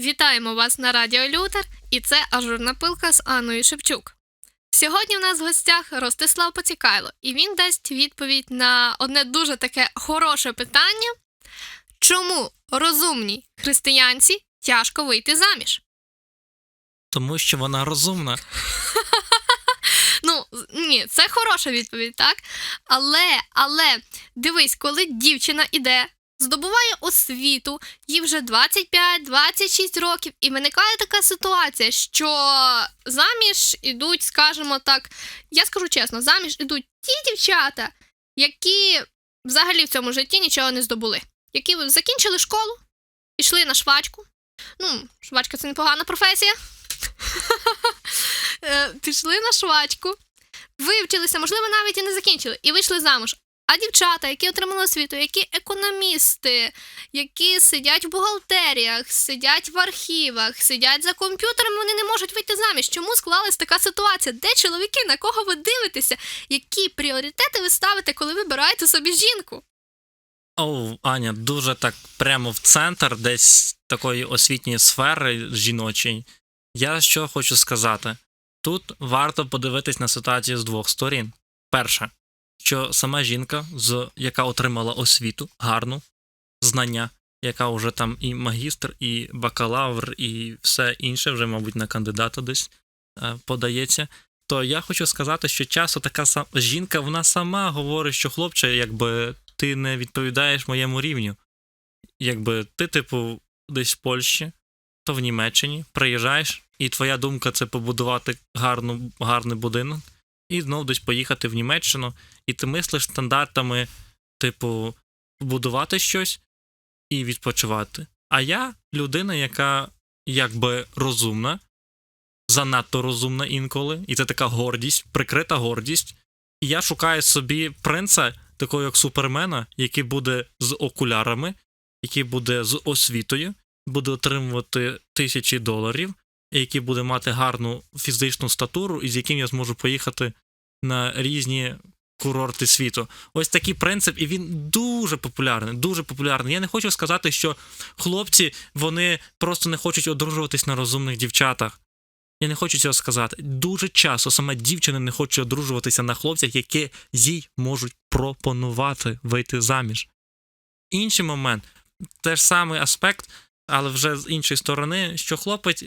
Вітаємо вас на Радіо Лютер, і це ажурна пилка з Анною Шевчук. Сьогодні в нас в гостях Ростислав Поцікайло, і він дасть відповідь на одне дуже таке хороше питання: чому розумній християнці тяжко вийти заміж? Тому що вона розумна. Ну, ні, це хороша відповідь, так? Але, але дивись, коли дівчина іде, здобуває освіту, їй вже 25-26 років, і виникає така ситуація, що заміж ідуть, скажімо так, я скажу чесно, заміж ідуть ті дівчата, які взагалі в цьому житті нічого не здобули, які закінчили школу, пішли на швачку. Ну, швачка це непогана професія. Е, Пішли на швачку, вивчилися, можливо, навіть і не закінчили, і вийшли замуж. А дівчата, які отримали освіту, які економісти, які сидять в бухгалтеріях, сидять в архівах, сидять за комп'ютерами, вони не можуть вийти заміж. Чому склалась така ситуація? Де чоловіки, на кого ви дивитеся? Які пріоритети ви ставите, коли вибираєте собі жінку? Оу, Аня, дуже так прямо в центр десь такої освітньої сфери жіночої. Я що хочу сказати: тут варто подивитись на ситуацію з двох сторін. Перше, що сама жінка, з, яка отримала освіту, гарну знання, яка вже там і магістр, і бакалавр, і все інше, вже, мабуть, на кандидата десь е, подається. То я хочу сказати, що часто така сам жінка, вона сама говорить, що хлопче, якби ти не відповідаєш моєму рівню. Якби ти, типу, десь в Польщі, то в Німеччині приїжджаєш, і твоя думка це побудувати гарну, гарний будинок, і знов десь поїхати в Німеччину, і ти мислиш стандартами, типу, будувати щось і відпочивати. А я людина, яка якби розумна, занадто розумна інколи, і це така гордість, прикрита гордість. І я шукаю собі принца, такого як супермена, який буде з окулярами, який буде з освітою, буде отримувати тисячі доларів, і який буде мати гарну фізичну статуру, і з яким я зможу поїхати на різні курорти світу. Ось такий принцип, і він дуже популярний. Дуже популярний. Я не хочу сказати, що хлопці вони просто не хочуть одружуватись на розумних дівчатах. Я не хочу цього сказати. Дуже часто саме дівчини не хочуть одружуватися на хлопцях, які їй можуть пропонувати вийти заміж. Інший момент, теж самий аспект, але вже з іншої сторони, що хлопець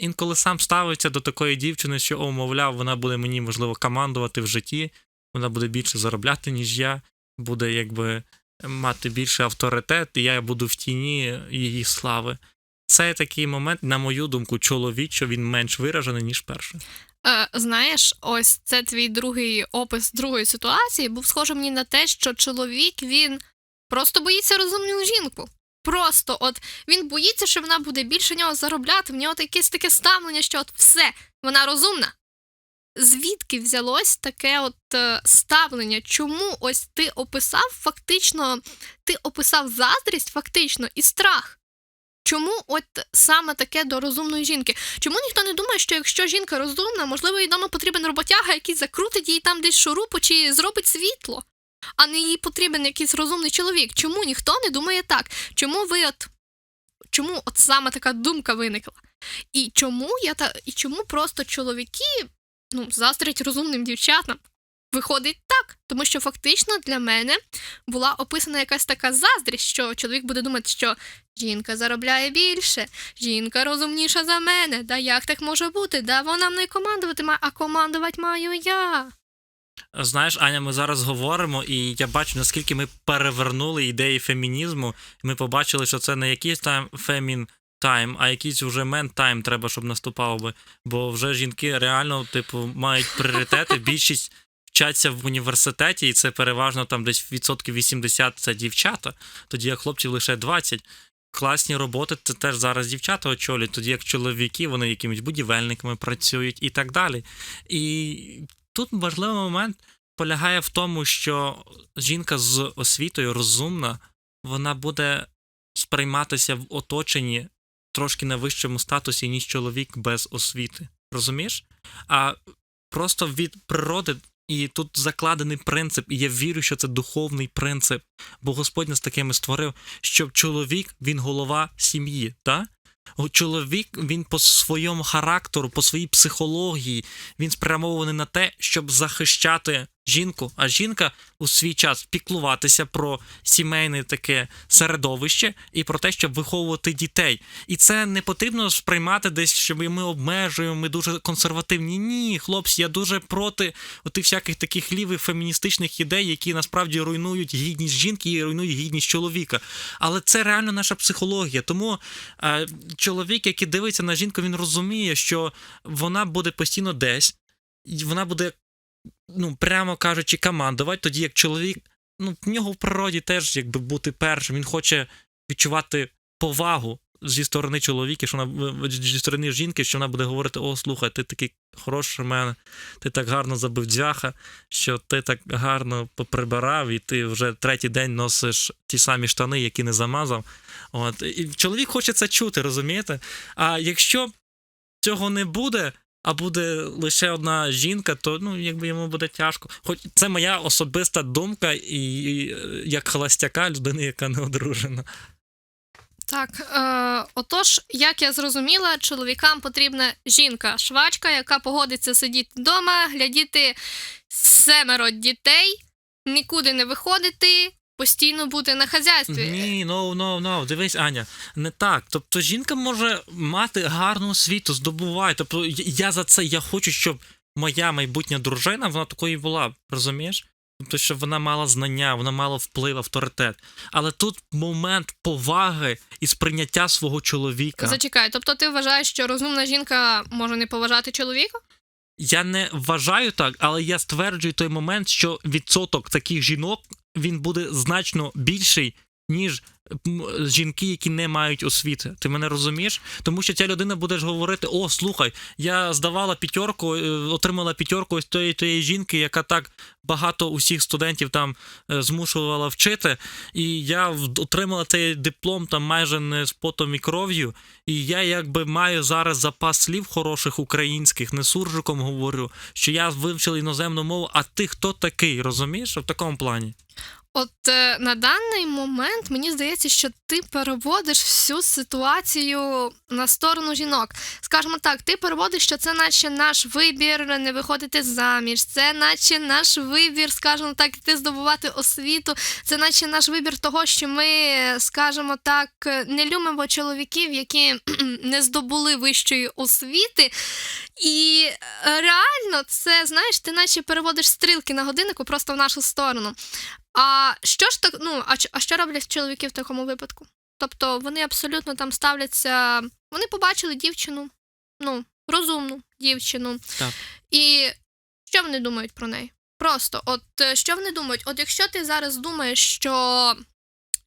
інколи сам ставиться до такої дівчини, що, о, мовляв, вона буде мені, можливо, командувати в житті, вона буде більше заробляти, ніж я, буде якби мати більший авторитет, і я буду в тіні її слави. Це такий момент, на мою думку, чоловічо він менш виражений, ніж перший. Е, знаєш, ось це твій другий опис другої ситуації був схожий мені на те, що чоловік він просто боїться розумну жінку. Просто от він боїться, що вона буде більше нього заробляти, в нього якесь таке ставлення, що от все, вона розумна. Звідки взялось таке от е, ставлення? Чому ось ти описав фактично, ти описав заздрість фактично і страх? Чому от саме таке до розумної жінки? Чому ніхто не думає, що якщо жінка розумна, можливо, їй вдома потрібен роботяга, який закрутить їй там десь шурупу чи зробить світло, а не їй потрібен якийсь розумний чоловік? Чому ніхто не думає так? Чому ви от чому от саме така думка виникла? І чому я та і чому просто чоловіки ну, заздрять розумним дівчатам? Виходить так, тому що фактично для мене була описана якась така заздрість, що чоловік буде думати, що жінка заробляє більше, жінка розумніша за мене. Да як так може бути? Да вона мною командуватиме, а командувати маю я. Знаєш, Аня, ми зараз говоримо, і я бачу, наскільки ми перевернули ідеї фемінізму. Ми побачили, що це не якийсь там фемін тайм, а якийсь вже мен тайм треба, щоб наступав би. Бо вже жінки реально, типу, мають пріоритети. Більшість вчаться в університеті, і це переважно там десь відсотків 80 це дівчата, тоді як хлопців лише 20. Класні роботи це теж зараз дівчата очолюють, тоді як чоловіки, вони якимись будівельниками працюють і так далі. І тут важливий момент полягає в тому, що жінка з освітою розумна, вона буде сприйматися в оточенні трошки на вищому статусі, ніж чоловік без освіти. Розумієш? А просто від природи. І тут закладений принцип, і я вірю, що це духовний принцип, бо Господь нас такими створив, що чоловік він голова сім'ї, та? Чоловік він по своєму характеру, по своїй психології, він спрямований на те, щоб захищати жінку, а жінка у свій час піклуватися про сімейне таке середовище і про те, щоб виховувати дітей. І це не потрібно сприймати десь, щоб ми обмежуємо, ми дуже консервативні. Ні, хлопці, я дуже проти отих всяких таких лівих феміністичних ідей, які насправді руйнують гідність жінки і руйнують гідність чоловіка. Але це реально наша психологія. Тому е, чоловік, який дивиться на жінку, він розуміє, що вона буде постійно десь, вона буде, ну, прямо кажучи, командувати, тоді як чоловік, ну, в нього в природі теж якби бути першим. Він хоче відчувати повагу зі сторони чоловіка, що вона зі сторони жінки, що вона буде говорити: О, слухай, ти такий хороший в мене, ти так гарно забив дзяха, що ти так гарно поприбирав, і ти вже третій день носиш ті самі штани, які не замазав. От. І чоловік хоче це чути, розумієте? А якщо цього не буде, а буде лише одна жінка, то ну, якби йому буде тяжко. Хоч це моя особиста думка, і, і як холостяка, людини, яка не одружена. Так, е, отож, як я зрозуміла, чоловікам потрібна жінка, швачка, яка погодиться сидіти вдома, глядіти семеро дітей, нікуди не виходити, постійно бути на хазяйстві. Ні, no, no, no. Дивись, Аня, не так. Тобто жінка може мати гарну освіту, здобуває. Тобто я за це я хочу, щоб моя майбутня дружина вона такою була, розумієш? Тобто, щоб вона мала знання, вона мала вплив, авторитет. Але тут момент поваги і сприйняття свого чоловіка. Зачекай, тобто ти вважаєш, що розумна жінка може не поважати чоловіка? Я не вважаю так, але я стверджую той момент, що відсоток таких жінок він буде значно більший, ніж жінки, які не мають освіти. Ти мене розумієш? Тому що ця людина буде говорити: о, слухай, я здавала п'ятерку, е, отримала п'ятерку ось тої тієї жінки, яка так багато усіх студентів там е, змушувала вчити. І я отримала цей диплом там майже не з потом і кров'ю. І я якби маю зараз запас слів хороших українських, не суржиком говорю, що я вивчила іноземну мову, а ти хто такий, розумієш? В такому плані. От е, на даний момент мені здається, що ти переводиш всю ситуацію на сторону жінок. Скажімо так, ти переводиш, що це наче наш вибір не виходити заміж, це наче наш вибір, скажімо так, іти здобувати освіту, це наче наш вибір того, що ми, скажімо так, не любимо чоловіків, які не здобули вищої освіти. І е, реально, це знаєш, ти наче переводиш стрілки на годиннику просто в нашу сторону. А що ж так, ну, а, а що роблять чоловіки в такому випадку? Тобто вони абсолютно там ставляться. Вони побачили дівчину, ну, розумну дівчину. Так. І що вони думають про неї? Просто, от е, що вони думають? От якщо ти зараз думаєш, що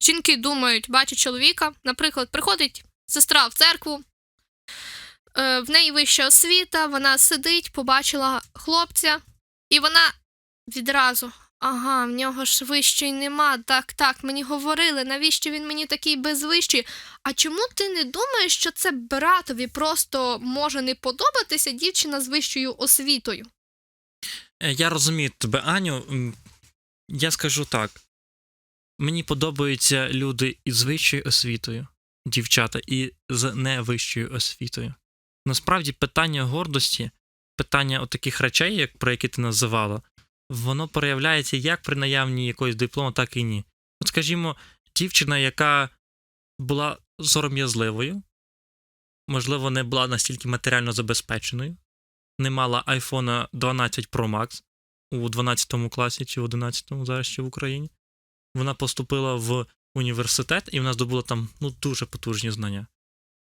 жінки думають, бачать чоловіка, наприклад, приходить сестра в церкву, е, в неї вища освіта, вона сидить, побачила хлопця, і вона відразу. Ага, в нього ж вищої нема. Так, так, мені говорили, навіщо він мені такий безвищий? А чому ти не думаєш, що це братові просто може не подобатися дівчина з вищою освітою? Е, Я розумію тебе, Аню. Я скажу так: мені подобаються люди із вищою освітою, дівчата, і з невищою освітою. Насправді, питання гордості, питання таких речей, як про які ти називала, воно проявляється як при наявні якогось диплому, так і ні. От, скажімо, дівчина, яка була сором'язливою, можливо, не була настільки матеріально забезпеченою, не мала iPhone 12 Pro Max у 12 класі чи в 11 зараз ще в Україні. Вона поступила в університет і вона здобула там ну, дуже потужні знання.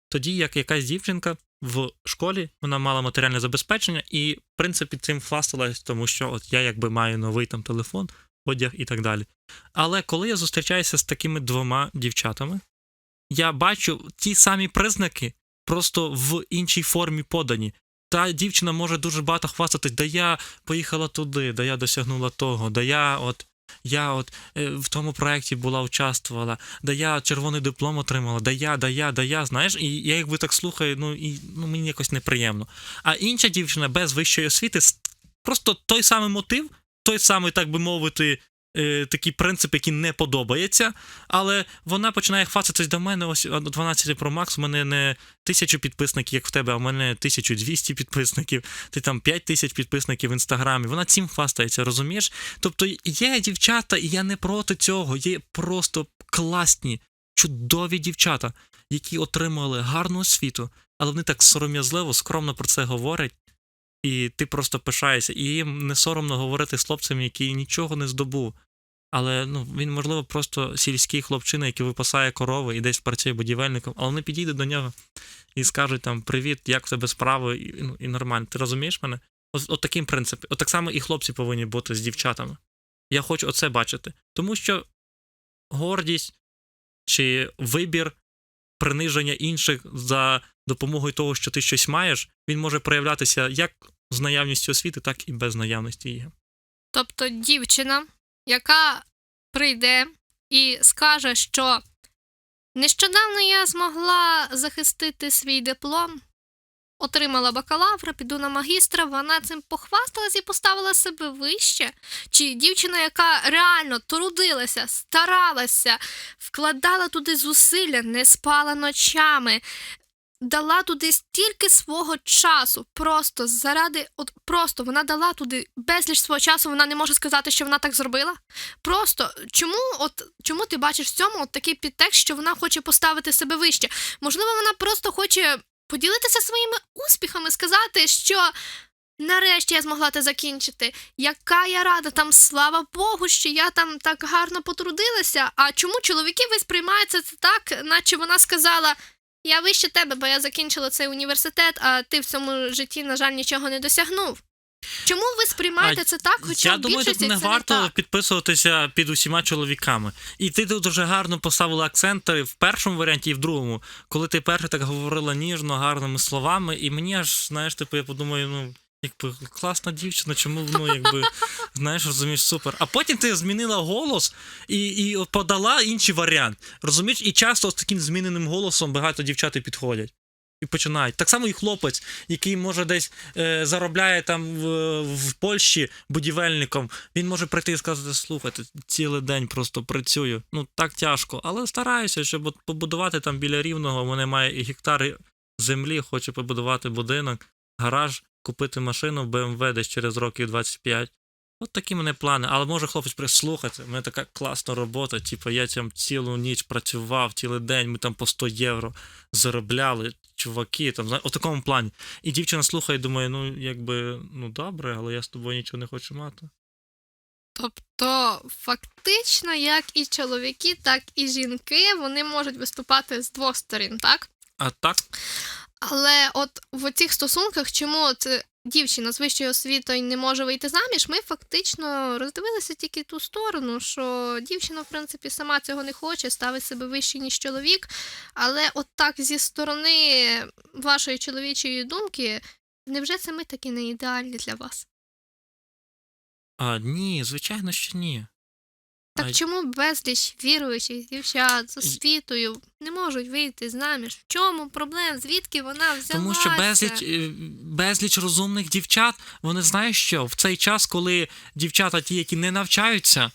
Тоді, як якась дівчинка в школі, вона мала матеріальне забезпечення і, в принципі, цим хвасталась, тому що от я якби маю новий там телефон, одяг і так далі. Але коли я зустрічаюся з такими двома дівчатами, я бачу ті самі признаки, просто в іншій формі подані. Та дівчина може дуже багато хвастатись, да я поїхала туди, да я досягнула того, да я от. Я от е, в тому проєкті була участвувала, да я червоний диплом отримала, да я, да я, да я, знаєш, і я якби так слухаю, ну і ну, мені якось неприємно. А інша дівчина без вищої освіти просто той самий мотив, той самий, так би мовити, е, такий принцип, який не подобається, але вона починає хвастатись до мене. Ось 12 Pro Max, у мене не тисячу підписників, як в тебе, а в мене 1200 підписників, ти там 5 тисяч підписників в інстаграмі. Вона цим хвастається, розумієш? Тобто є дівчата, і я не проти цього. Є просто класні, чудові дівчата, які отримали гарну освіту, але вони так сором'язливо, скромно про це говорять. І ти просто пишаєшся, і їм не соромно говорити з хлопцем, який нічого не здобув. Але ну, він, можливо, просто сільський хлопчина, який випасає корови і десь працює будівельником, але вони підійдуть до нього і скажуть там Привіт, як в тебе справи, і, ну, і нормально. Ти розумієш мене? От, от таким принципом. От так само і хлопці повинні бути з дівчатами. Я хочу оце бачити. Тому що гордість чи вибір приниження інших за допомогою того, що ти щось маєш, він може проявлятися як з наявністю освіти, так і без наявності її. Тобто дівчина, яка прийде і скаже, що нещодавно я змогла захистити свій диплом, отримала бакалавра, піду на магістра, вона цим похвасталась і поставила себе вище. Чи дівчина, яка реально трудилася, старалася, вкладала туди зусилля, не спала ночами, дала туди стільки свого часу, просто заради, от просто вона дала туди безліч свого часу, вона не може сказати, що вона так зробила. Просто чому, от чому ти бачиш в цьому от такий підтекст, що вона хоче поставити себе вище? Можливо, вона просто хоче поділитися своїми успіхами, сказати, що. Нарешті я змогла це закінчити. Яка я рада, там слава Богу, що я там так гарно потрудилася. А чому чоловіки ви сприймаються це так, наче вона сказала: я вище тебе, бо я закінчила цей університет, а ти в цьому житті, на жаль, нічого не досягнув. Чому ви сприймаєте А це так? Хоча Я в думаю, тут не це варто не так. підписуватися під усіма чоловіками. І ти тут дуже гарно поставила акценти в першому варіанті і в другому, коли ти перше так говорила ніжно, гарними словами, і мені аж, знаєш, типу, я подумаю, ну. Якби класна дівчина, чому ну якби знаєш, розумієш, супер. А потім ти змінила голос і, і подала інший варіант. Розумієш, і часто з таким зміненим голосом багато дівчат підходять. І починають. Так само і хлопець, який може десь е, заробляє там в, в Польщі будівельником, він може прийти і сказати: слухайте, цілий день просто працюю. Ну так тяжко, але стараюся, щоб побудувати там біля рівного. Мене має і гектари землі, хочу побудувати будинок, гараж, купити машину BMW десь через років 25. От такі мене плани. Але може хлопець прислухати, в мене така класна робота. Типу, я там цілу ніч працював, цілий день, ми там по 100 євро заробляли, чуваки, там, у такому плані. І дівчина слухає, думає, ну, якби, ну добре, але я з тобою нічого не хочу мати. Тобто, фактично, як і чоловіки, так і жінки, вони можуть виступати з двох сторін, так? А так, Але от в цих стосунках, чому от е, дівчина з вищою освітою не може вийти заміж, ми фактично роздивилися тільки ту сторону, що дівчина, в принципі, сама цього не хоче, ставить себе вище, ніж чоловік. Але от так зі сторони вашої чоловічої думки, невже це ми такі не ідеальні для вас? а, ні, звичайно, що ні. Так А- чому безліч віруючих дівчат з освітою не можуть вийти заміж? В чому проблема? Звідки вона взялася? Тому що безліч, е, безліч розумних дівчат, вони знають що, в цей час, коли дівчата, ті, які не навчаються,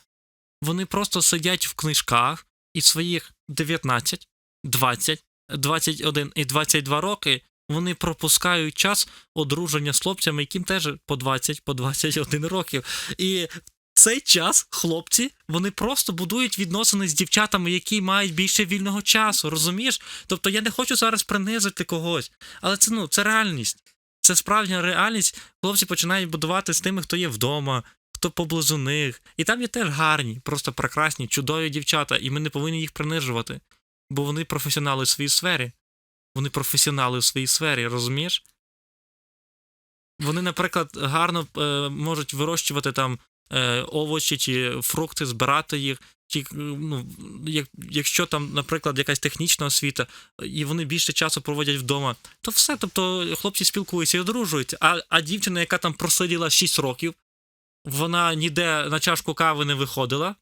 вони просто сидять в книжках і своїх 19, 20, 21 і 22 роки вони пропускають час одруження з хлопцями, яким теж по 20, по 21 років. І в цей час хлопці вони просто будують відносини з дівчатами, які мають більше вільного часу, розумієш? Тобто я не хочу зараз принизити когось, але це ну це реальність. Це справжня реальність. Хлопці починають будувати з тими, хто є вдома, хто поблизу них. І там є теж гарні, просто прекрасні, чудові дівчата, і ми не повинні їх принижувати, бо вони професіонали в своїй сфері. Вони професіонали в своїй сфері, розумієш? Вони, наприклад, гарно е, можуть вирощувати там овочі чи фрукти, збирати їх. Чи, е, ну, як, якщо там, наприклад, якась технічна освіта, і вони більше часу проводять вдома, то все. Тобто хлопці спілкуються і одружуються. А, а дівчина, яка там просиділа 6 років, вона ніде на чашку кави не виходила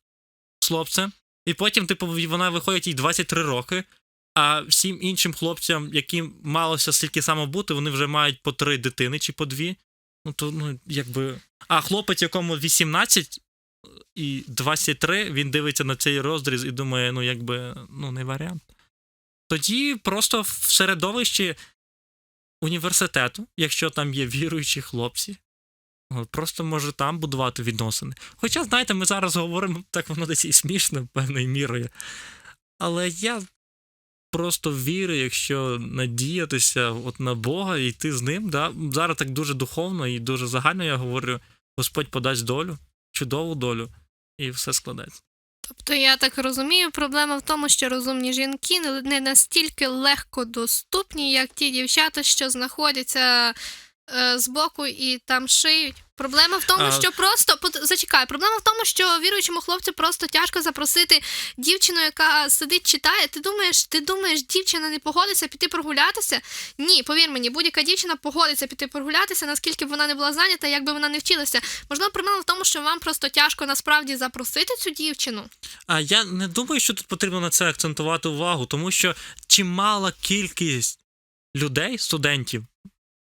з хлопцем, і потім, типу, вона виходить їй 23 роки. А всім іншим хлопцям, яким малося стільки само бути, вони вже мають по три дитини чи по дві. Ну то ну якби. А хлопець, якому 18, і 23 він дивиться на цей розріз і думає, ну якби ну не варіант. Тоді просто в середовищі університету, якщо там є віруючі хлопці, просто може там будувати відносини. Хоча, знаєте, ми зараз говоримо, так воно десь і смішно певною мірою. Але я просто віри, якщо надіятися от на Бога і йти з ним. Да? Зараз так дуже духовно і дуже загально я говорю: Господь подасть долю, чудову долю, і все складеться. Тобто, я так розумію, проблема в тому, що розумні жінки не- настільки легко доступні, як ті дівчата, що знаходяться е, збоку і там шиють. Проблема в тому, А- що просто зачекай, проблема в тому, що віруючому хлопцю просто тяжко запросити дівчину, яка сидить, читає. Ти думаєш, ти думаєш, дівчина не погодиться піти прогулятися? Ні, повір мені, будь-яка дівчина погодиться піти прогулятися, наскільки б вона не була зайнята, як би вона не вчилася. Можливо, проблема в тому, що вам просто тяжко насправді запросити цю дівчину. А я не думаю, що тут потрібно на це акцентувати увагу, тому що чимала кількість людей, студентів,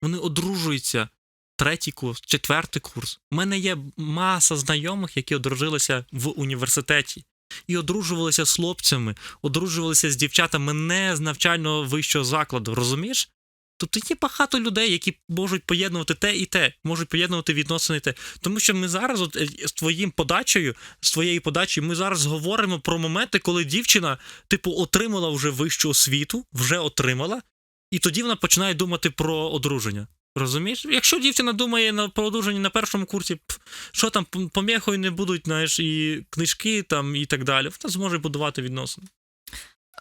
вони одружуються третій курс, четвертий курс. У мене є маса знайомих, які одружилися в університеті. І одружувалися з хлопцями, одружувалися з дівчатами не з навчального вищого закладу, розумієш? Тобто є багато людей, які можуть поєднувати те і те, можуть поєднувати відносини і те. Тому що ми зараз, от, е, з твоїм подачею, з твоєю подачею, ми зараз говоримо про моменти, коли дівчина, типу, отримала вже вищу освіту, вже отримала, і тоді вона починає думати про одруження. Розумієш? Якщо дівчина думає на про одруження на першому курсі, пф, що там пом- поміхою не будуть, знаєш, і книжки там і так далі, вона зможе будувати відносини.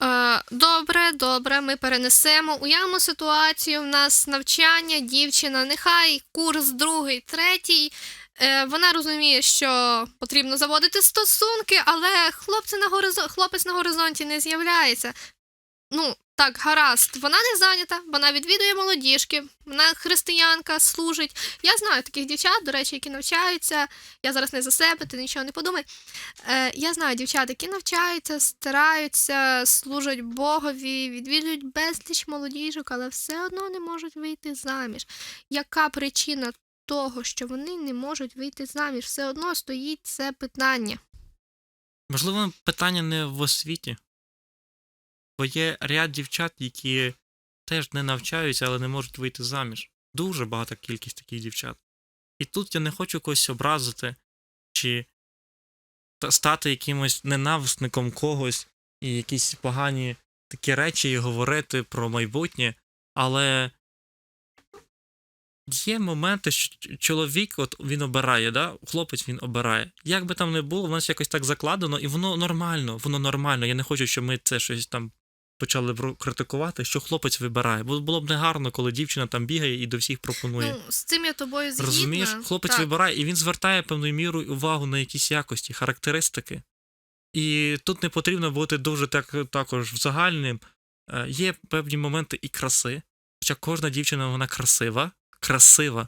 Е, добре, добре, ми перенесемо. Уявимо ситуацію. В нас навчання, дівчина, нехай курс другий, третій. Е, вона розуміє, що потрібно заводити стосунки, але хлопці на горизон... хлопець на горизонті не з'являється. Ну, так, гаразд, вона не зайнята, вона відвідує молодіжки, вона християнка, служить. Я знаю таких дівчат, до речі, які навчаються. Я зараз не за себе, ти нічого не подумай. Е, я знаю дівчат, які навчаються, стараються, служать Богові, відвідують безліч молодіжок, але все одно не можуть вийти заміж. Яка причина того, що вони не можуть вийти заміж? Все одно стоїть це питання. Можливо, питання не в освіті. Бо є ряд дівчат, які теж не навчаються, але не можуть вийти заміж. Дуже багата кількість таких дівчат. І тут я не хочу когось образити чи стати якимось ненависником когось і якісь погані такі речі і говорити про майбутнє, але є моменти, що чоловік, от він обирає, да? хлопець він обирає. Як би там не було, в нас якось так закладено, і воно нормально, воно нормально. Я не хочу, щоб ми це щось там почали критикувати, що хлопець вибирає. Бо було б негарно, коли дівчина там бігає і до всіх пропонує. Ну, з цим я тобою згідна. Розумієш, хлопець так. вибирає, і він звертає певною мірою увагу на якісь якості, характеристики. І тут не потрібно бути дуже так, також загальним. Е, Є певні моменти і краси. Хоча кожна дівчина вона красива, красива.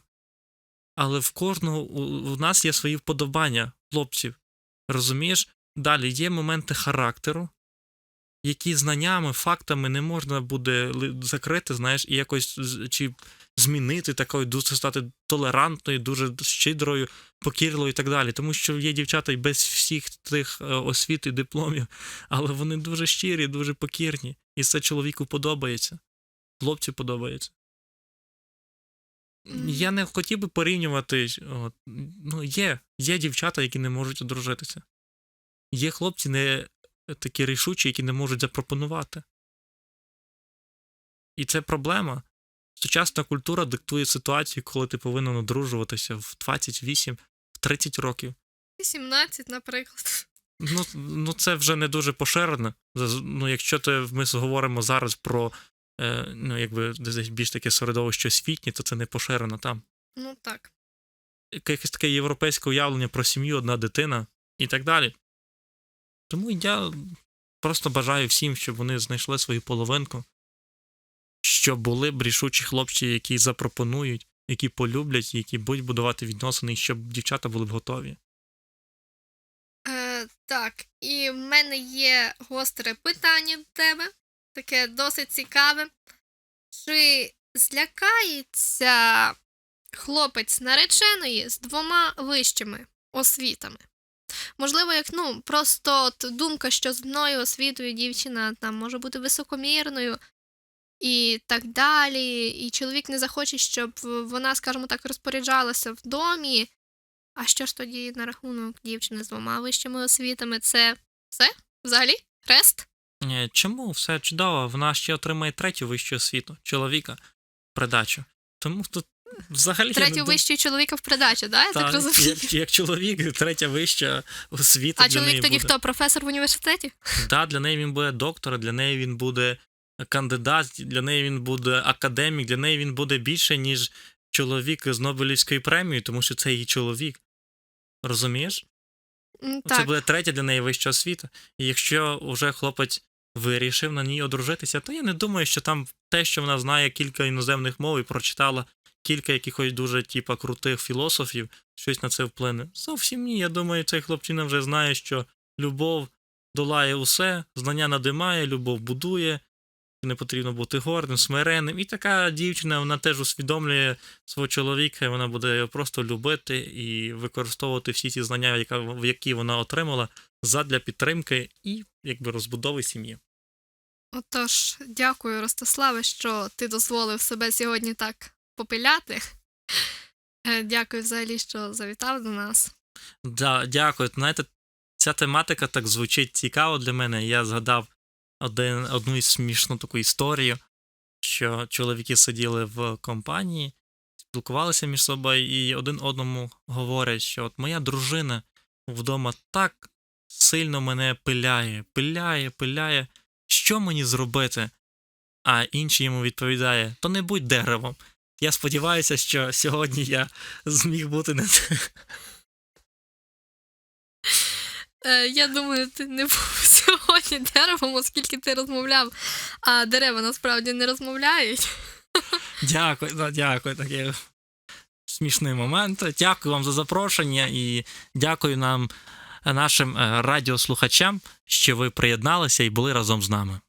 Але в кожного у, у нас є свої вподобання хлопців. Розумієш? Далі є моменти характеру, які знаннями, фактами не можна буде закрити, знаєш, і якось чи змінити такою, дуже стати толерантною, дуже щедрою, покірливою і так далі. Тому що є дівчата і без всіх тих е, освіт і дипломів, але вони дуже щирі, дуже покірні. І це чоловіку подобається. Хлопцю подобається. Я не хотів би порівнювати. От, ну, є, є дівчата, які не можуть одружитися. Є хлопці не такі рішучі, які не можуть запропонувати. І це проблема. Сучасна культура диктує ситуацію, коли ти повинен одружуватися в 28, в 30 років. 17, наприклад. Ну, ну це вже не дуже поширено. Ну, якщо ти, ми говоримо зараз про е, ну, якби десь більш таке середовище освітнє, то це не поширено там. Ну так. Якесь таке європейське уявлення про сім'ю, одна дитина і так далі. Тому я просто бажаю всім, щоб вони знайшли свою половинку, щоб були б рішучі хлопці, які запропонують, які полюблять, які будуть будувати відносини, і щоб дівчата були б готові. Е, так, і в мене є гостре питання до тебе, таке досить цікаве. Чи злякається хлопець нареченої з двома вищими освітами? Можливо, як ну просто от думка, що з мною освітою дівчина там може бути високомірною і так далі. І чоловік не захоче, щоб вона, скажімо так, розпоряджалася в домі. А що ж тоді на рахунок дівчини з двома вищими освітами? Це все? Взагалі? Хрест? Чому? Все чудово. Вона ще отримає третю вищу освіту, чоловіка, придачу. Тому тут взагалі. Третю дум- вищу чоловіка в придачу, да? Я так Та, розумію. як, як чоловік, третя вища освіта А для неї чоловік тоді буде. хто? Професор в університеті? Да, для неї він буде доктор, для неї він буде кандидат, для неї він буде академік, для неї він буде більше, ніж чоловік з Нобелівської премії, тому що це її чоловік. Розумієш? М, Це буде третя для неї вища освіта. І якщо вже хлопець вирішив на ній одружитися, то я не думаю, що там те, що вона знає кілька іноземних мов і прочитала кілька якихось дуже типа крутих філософів, щось на це вплине. Зовсім ні. Я думаю, цей хлопчина вже знає, що любов долає усе, знання надимає, любов будує. Не потрібно бути гордим, смиренним. І така дівчина вона теж усвідомлює свого чоловіка, і вона буде його просто любити і використовувати всі ці знання, які вона отримала, задля підтримки і якби розбудови сім'ї. Отож, дякую, Ростиславе, що ти дозволив себе сьогодні так попиляти. Е, Дякую взагалі, що завітав до нас. Да, дякую. Знаєте, ця тематика так звучить цікаво для мене. Я згадав один, одну смішну таку історію, що чоловіки сиділи в компанії, спілкувалися між собою і один одному говорять, що от моя дружина вдома так сильно мене пиляє, пиляє, пиляє. Що мені зробити? А інший йому відповідає: то не будь деревом. Я сподіваюся, що сьогодні я зміг бути не Е, Я думаю, ти не був сьогодні деревом, оскільки ти розмовляв, а дерева насправді не розмовляють. Дякую, дякую. Такий смішний момент. Дякую вам за запрошення і дякую нам, нашим е, радіослухачам, що ви приєдналися і були разом з нами.